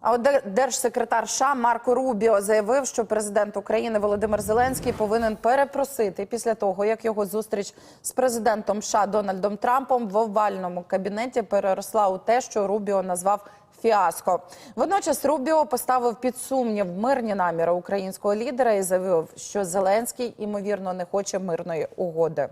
А от держсекретар США Марко Рубіо заявив, що президент України Володимир Зеленський повинен перепросити після того, як його зустріч з президентом США Дональдом Трампом в овальному кабінеті переросла у те, що Рубіо назвав фіаско. Водночас Рубіо поставив під сумнів мирні наміри українського лідера і заявив, що Зеленський ймовірно не хоче мирної угоди.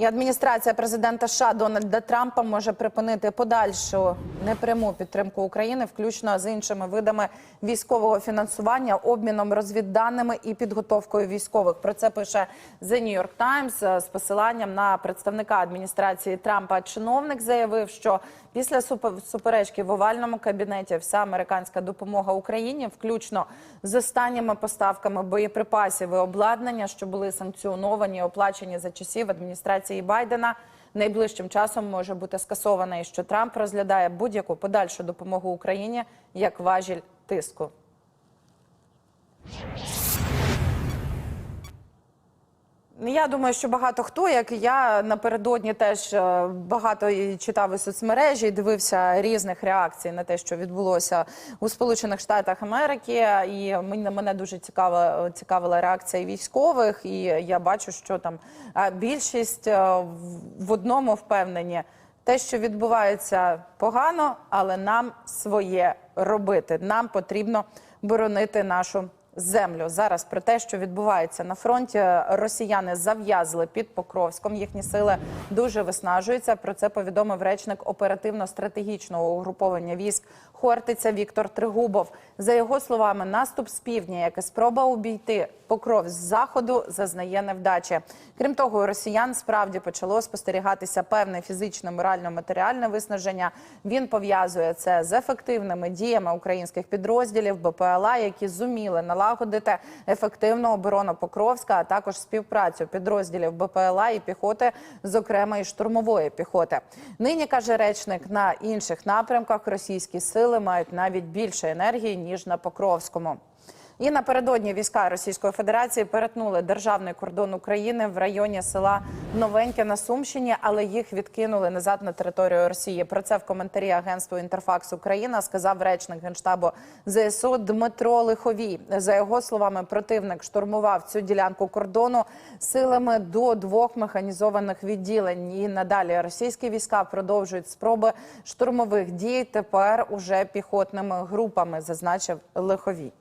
І адміністрація президента США Дональда Трампа може припинити подальшу непряму підтримку України, включно з іншими видами військового фінансування, обміном розвідданими і підготовкою військових. Про це пише The New York Times з посиланням на представника адміністрації Трампа. Чиновник заявив, що після супе- суперечки в овальному кабінеті вся американська допомога Україні, включно з останніми поставками боєприпасів і обладнання, що були санкціоновані і оплачені за часів адміністрації Байдена. Найближчим часом може бути скасована і що Трамп розглядає будь-яку подальшу допомогу Україні як важіль тиску. Я думаю, що багато хто, як і я напередодні теж е, багато читав і соцмережі, і дивився різних реакцій на те, що відбулося у Сполучених Штатах Америки. І мене, дуже цікава цікавила реакція військових. І я бачу, що там більшість е, в одному впевнені. Те, що відбувається погано, але нам своє робити. Нам потрібно боронити нашу землю. Зараз про те, що відбувається на фронті, росіяни зав'язли під Покровськом. Їхні сили дуже виснажуються. Про це повідомив речник оперативно-стратегічного угруповання військ Хортиця Віктор Тригубов. За його словами, наступ з півдня, як і спроба обійти Покров з заходу, зазнає невдачі. Крім того, у росіян справді почало спостерігатися певне фізичне, морально-матеріальне виснаження. Він пов'язує це з ефективними діями українських підрозділів БПЛА, які зуміли налагодити ефективну оборону Покровська, а також співпрацю підрозділів БПЛА і піхоти, зокрема і штурмової піхоти. Нині каже речник на інших напрямках російські сили мають навіть більше енергії ніж на Покровському. І напередодні війська Російської Федерації перетнули державний кордон України в районі села Новеньке на Сумщині, але їх відкинули назад на територію Росії. Про це в коментарі агентству Інтерфакс Україна сказав речник генштабу ЗСУ Дмитро Лиховій. За його словами, противник штурмував цю ділянку кордону силами до двох механізованих відділень. І надалі російські війська продовжують спроби штурмових дій. Тепер уже піхотними групами, зазначив Лиховій.